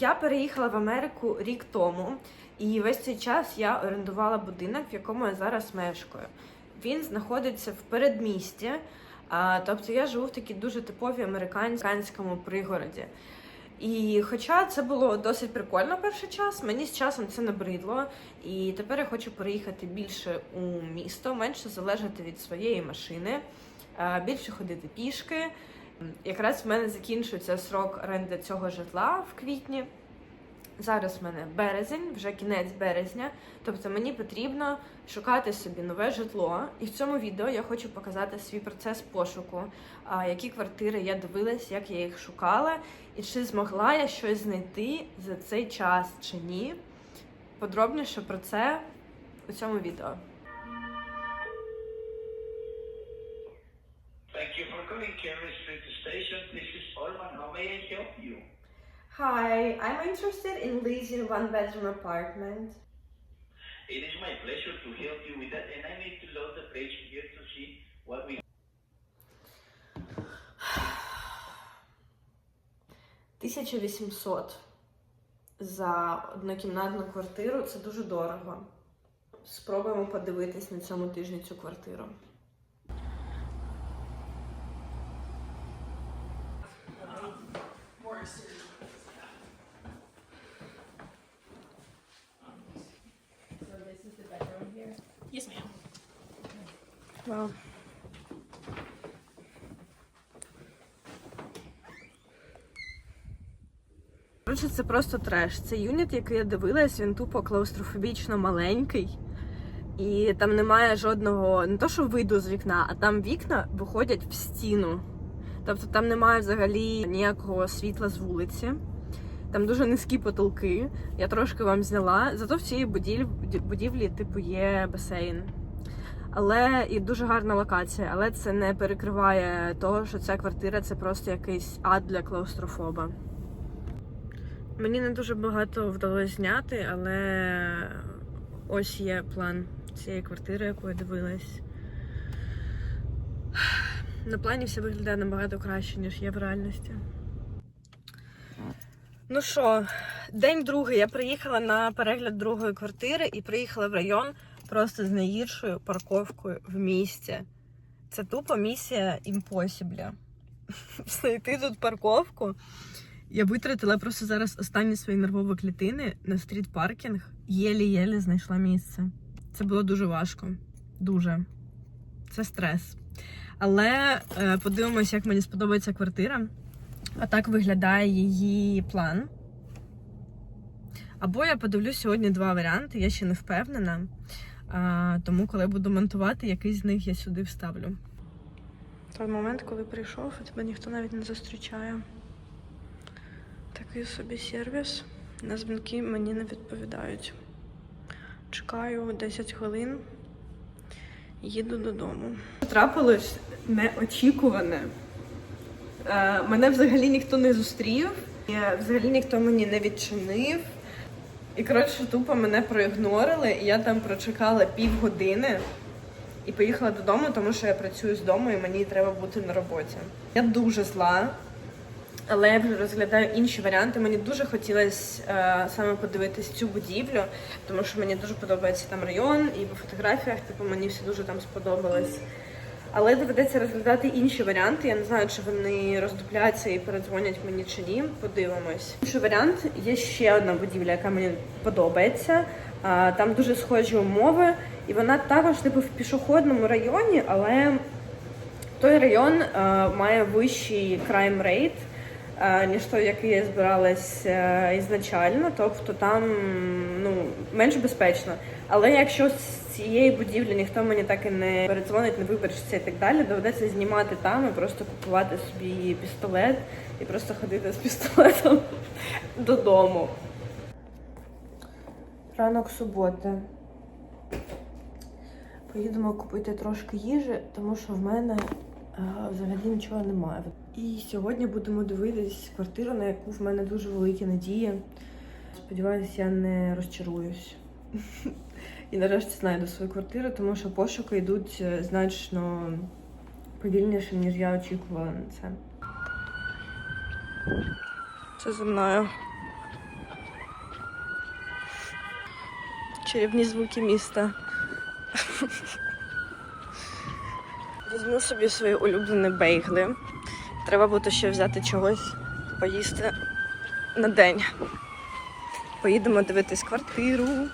Я переїхала в Америку рік тому, і весь цей час я орендувала будинок, в якому я зараз мешкаю. Він знаходиться в передмісті, а, тобто я живу в такій дуже типовій американському пригороді. І хоча це було досить прикольно перший час, мені з часом це набридло. І тепер я хочу переїхати більше у місто, менше залежати від своєї машини, більше ходити пішки. Якраз в мене закінчується срок оренди цього житла в квітні. Зараз в мене березень, вже кінець березня. Тобто мені потрібно шукати собі нове житло. І в цьому відео я хочу показати свій процес пошуку, які квартири я дивилась, як я їх шукала, і чи змогла я щось знайти за цей час чи ні. Подробніше про це у цьому відео. For Kerry Street Station. This is Orman. How may I help you? Hi, I'm interested in leasing one bedroom apartment. It is my pleasure to help you with that, and I need to load the page here to see what we 1800 за однокімнатну квартиру це дуже дорого. Спробуємо подивитись на цьому тижні цю квартиру. Yes, ma'am. Вау. Коротше, це просто треш. Це юніт, який я дивилась, він тупо клаустрофобічно маленький. І там немає жодного, не то що виду з вікна, а там вікна виходять в стіну. Тобто там немає взагалі ніякого світла з вулиці. Там дуже низькі потолки. Я трошки вам зняла. Зато в цій будівлі, будівлі типу, є басейн. Але і дуже гарна локація, але це не перекриває того, що ця квартира це просто якийсь ад для клаустрофоба. Мені не дуже багато вдалося зняти, але ось є план цієї квартири, яку я дивилась. На плані все виглядає набагато краще, ніж є в реальності. Ну що, день другий. Я приїхала на перегляд другої квартири і приїхала в район просто з найгіршою парковкою в місті. Це тупо місія імпосібля. Знайти тут парковку. Я витратила просто зараз останні свої нервові клітини на стріт-паркінг. Єлі-єлі знайшла місце. Це було дуже важко. Дуже. Це стрес. Але е, подивимось, як мені сподобається квартира. А так виглядає її план. Або я подивлюсь сьогодні два варіанти, я ще не впевнена. А, тому, коли буду монтувати, якийсь з них я сюди вставлю. Той момент, коли прийшов, і тебе ніхто навіть не зустрічає. Такий собі сервіс. На дзвінки мені не відповідають. Чекаю 10 хвилин, їду додому. Трапилось неочікуване. Е, Мене взагалі ніхто не зустрів, взагалі ніхто мені не відчинив. І коротше, тупо мене проігнорили, і я там прочекала півгодини і поїхала додому, тому що я працюю з дому і мені треба бути на роботі. Я дуже зла, але я вже розглядаю інші варіанти. Мені дуже хотілося е, саме подивитись цю будівлю, тому що мені дуже подобається там район, і по фотографіях, типу, мені все дуже там сподобалось. Але доведеться розглядати інші варіанти. Я не знаю, чи вони роздупляться і передзвонять мені чи ні. Подивимось. Інший варіант є ще одна будівля, яка мені подобається. Там дуже схожі умови, і вона також типу в пішохідному районі, але той район має вищий crime rate, ніж той, який я збиралась ізначально. Тобто там ну, менш безпечно. Але якщо з цієї будівлі ніхто мені так і не передзвонить, не вибачиться і так далі, доведеться знімати там і просто купувати собі пістолет і просто ходити з пістолетом додому. Ранок суботи. Поїдемо купити трошки їжі, тому що в мене е, взагалі нічого немає. І сьогодні будемо дивитись квартиру, на яку в мене дуже великі надії. Сподіваюся, я не розчаруюсь. і нарешті знайду свою квартиру, тому що пошуки йдуть е, значно повільніше, ніж я очікувала на це. Це за мною. Чарівні звуки міста. Візьму собі свої улюблені бейгли. Треба буде ще взяти чогось, поїсти на день. Поїдемо дивитись квартиру.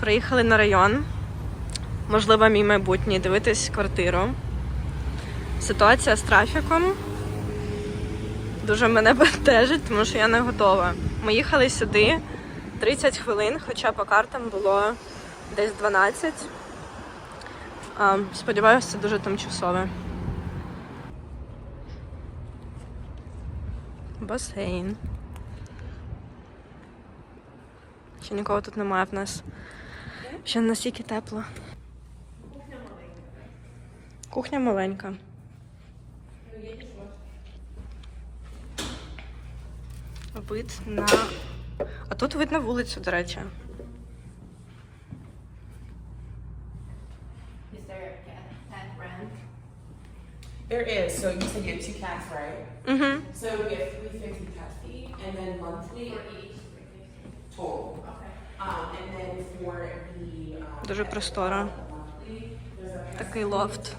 Приїхали на район. Можливо, мій майбутній дивитись квартиру. Ситуація з трафіком дуже мене бентежить, тому що я не готова. Ми їхали сюди 30 хвилин, хоча по картам було десь 12. Сподіваюся, це дуже тимчасове. Басейн. Ще нікого тут немає в нас. Ще настільки тепло. Кухня маленька. Кухня маленька. Вид на. А тут вид на вулицю, до речі. Is there a cat, rent? There is. So you said you had two cats, right? Угу. So we have three fifty cat fee, and then monthly For each? total. Okay. Um, and then for the um, Дуже просторо. monthly, there's a Такий лофт.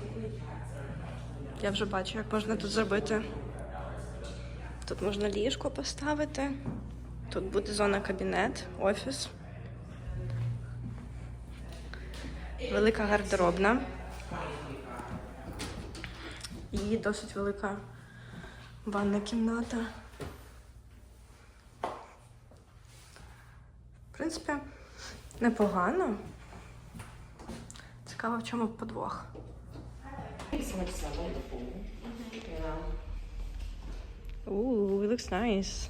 Я вже бачу, як можна тут зробити. Тут можна ліжко поставити. Тут буде зона кабінет, офіс. Велика гардеробна. І досить велика ванна кімната. В принципі, непогано. Цікаво, в чому подвох. Ooh, it looks nice.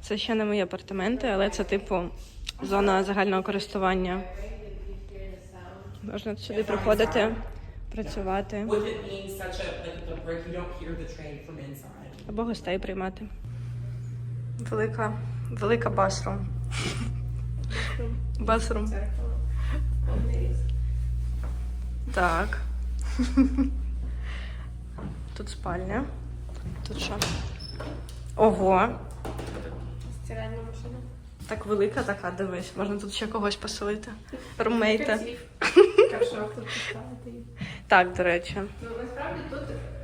Це ще не мої апартаменти, але це типу зона загального користування. Можна сюди приходити, працювати або гостей приймати. Велика, велика басрум. Басрум. Так. Тут спальня. Тут що? Ого. Стиральна машина. Так велика така, дивись, можна тут ще когось поселити. Румейта. Кашок тут поставити. Так, до речі. Ну, насправді тут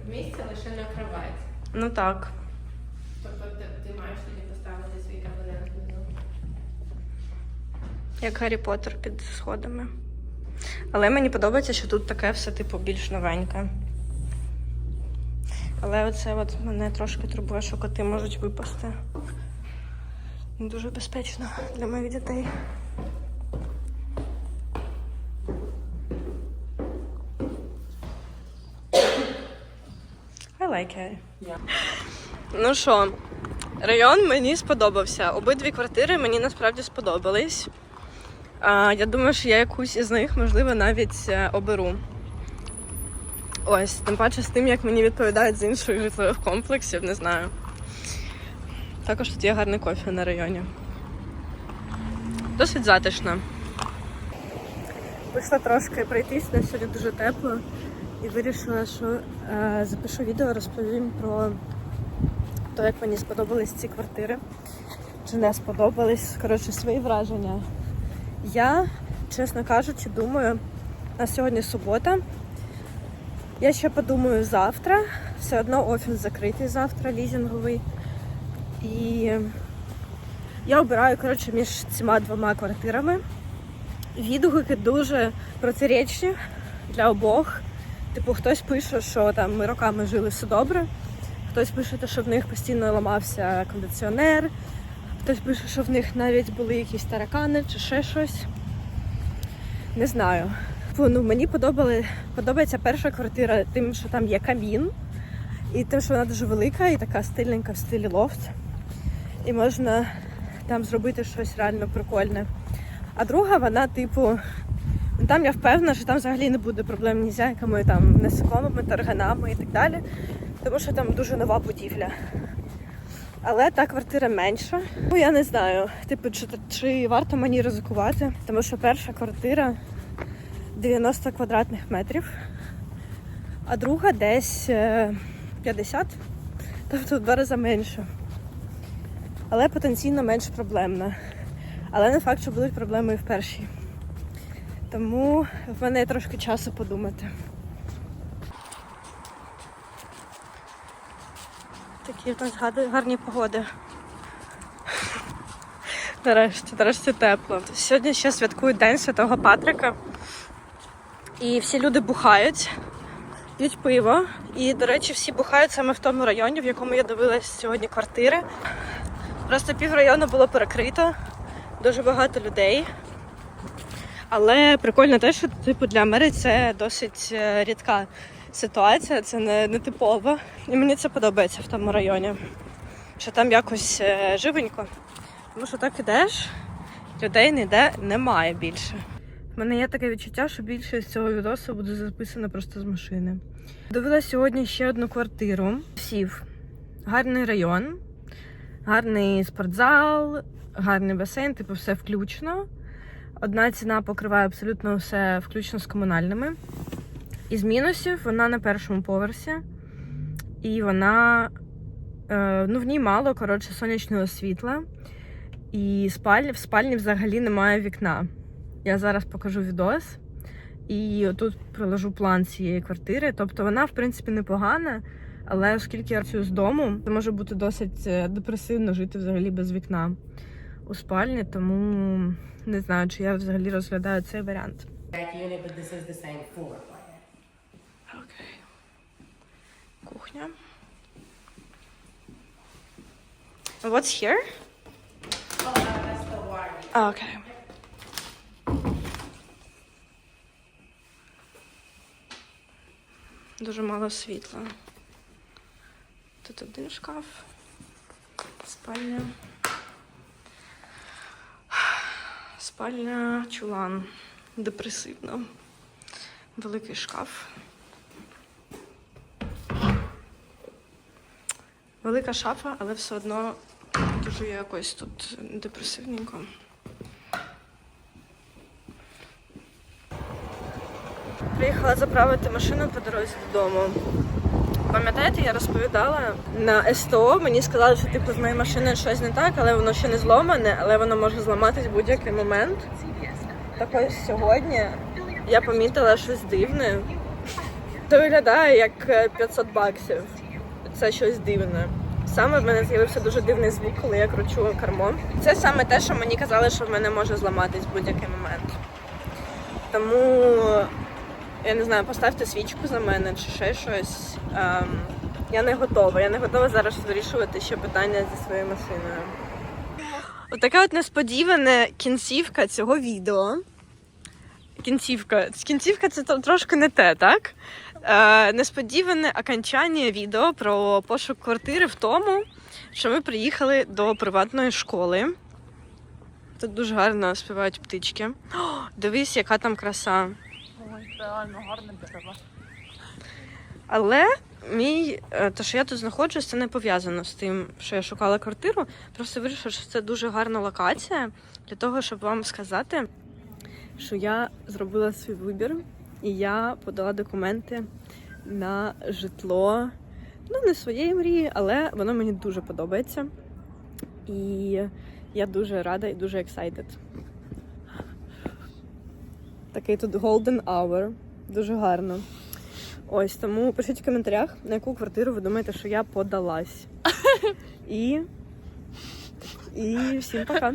місце лише на кровать. Ну так. Тобто ти, ти маєш тоді поставити свій кабінет внизу. Як Гаррі Поттер під сходами. Але мені подобається, що тут таке все, типу, більш новеньке. Але оце от мене трошки турбує, що коти можуть випасти. Не дуже безпечно для моїх дітей. Like it. Yeah. Ну що, район мені сподобався. Обидві квартири мені насправді сподобались. Я думаю, що я якусь із них, можливо, навіть е, оберу. Ось, тим паче з тим, як мені відповідають з інших житлових комплексів, не знаю. Також тут є гарний кофе на районі. Досить затишно. Вийшла трошки пройтись, на сьогодні дуже тепло. І вирішила, що е, запишу відео, розповім про те, як мені сподобались ці квартири. Чи не сподобались. Коротше, свої враження. Я, чесно кажучи, думаю, на сьогодні субота. Я ще подумаю завтра. Все одно офіс закритий завтра, лізінговий. І я обираю коротше, між цими двома квартирами. Відгуки дуже протирічні для обох. Типу, хтось пише, що там ми роками жили все добре. Хтось пише, що в них постійно ламався кондиціонер. Хтось пише, що в них навіть були якісь таракани чи ще щось. Не знаю. Типу, Ну, мені подобали, подобається перша квартира тим, що там є камін, і тим, що вона дуже велика і така стильненька в стилі лофт. І можна там зробити щось реально прикольне. А друга, вона, типу, там я впевнена, що там взагалі не буде проблем ні з якими там насекомими, тарганами і так далі. Тому що там дуже нова будівля. Але та квартира менша. Ну я не знаю, типу, чи, чи варто мені ризикувати, тому що перша квартира 90 квадратних метрів, а друга десь е, 50, тобто в два рази менше. Але потенційно менш проблемна. Але не факт, що будуть проблеми і в першій. Тому в мене є трошки часу подумати. Такі в нас гарні- погоди. Нарешті, нарешті тепло. Сьогодні ще святкують День Святого Патрика. І всі люди бухають, п'ють пиво. І, до речі, всі бухають саме в тому районі, в якому я дивилась сьогодні квартири. Просто пів району було перекрито, дуже багато людей. Але прикольно те, що типу для Америки це досить е, рідка ситуація, це не, не типово. І мені це подобається в тому районі. Що там якось е, живенько. Тому що так ідеш, людей ніде немає більше. У мене є таке відчуття, що більше з цього відосу буде записано просто з машини. Дивилася сьогодні ще одну квартиру. Сів. Гарний район, гарний спортзал, гарний басейн, типу все включно. Одна ціна покриває абсолютно все, включно з комунальними. Із мінусів вона на першому поверсі, і вона е, ну, в ній мало коротше сонячного світла. І спаль, в спальні взагалі немає вікна. Я зараз покажу відос. І тут приложу план цієї квартири. Тобто вона, в принципі, непогана, але оскільки я працюю з дому, це може бути досить е, депресивно жити взагалі без вікна у спальні, тому не знаю, чи я взагалі розглядаю цей варіант. Окей. Кухня. What's here? Oh, uh, that's the water. А, окей. Дуже мало світла. Тут один шкаф, спальня. Спальня, чулан. Депресивно. Великий шкаф. Велика шафа, але все одно дуже якось тут депресивненько. Приїхала заправити машину по дорозі додому. Пам'ятаєте, я розповідала на СТО. Мені сказали, що типу з моєю машиною щось не так, але воно ще не зломане, але воно може зламатись в будь-який момент. Так ось сьогодні я помітила щось дивне. Це виглядає як е, 500 баксів. Це щось дивне. Саме в мене з'явився дуже дивний звук, коли я кручу кермо. Це саме те, що мені казали, що в мене може зламатись в будь-який момент. Тому я не знаю, поставте свічку за мене чи ще щось. Ем, я не готова. Я не готова зараз вирішувати ще питання зі своєю машиною. Отака от несподівана кінцівка цього відео. Кінцівка. Кінцівка це трошки не те, так? Е, несподіване окончання відео про пошук квартири в тому, що ми приїхали до приватної школи. Тут дуже гарно співають птички. О, дивись, яка там краса. Але мій, е, те, що я тут знаходжусь, це не пов'язано з тим, що я шукала квартиру. Просто вирішила, що це дуже гарна локація для того, щоб вам сказати, що я зробила свій вибір і я подала документи на житло. Ну, не своєї мрії, але воно мені дуже подобається. І я дуже рада і дуже excited. Такий тут golden hour. Дуже гарно. Ось тому пишіть в коментарях, на яку квартиру ви думаєте, що я подалась. І, і всім пока.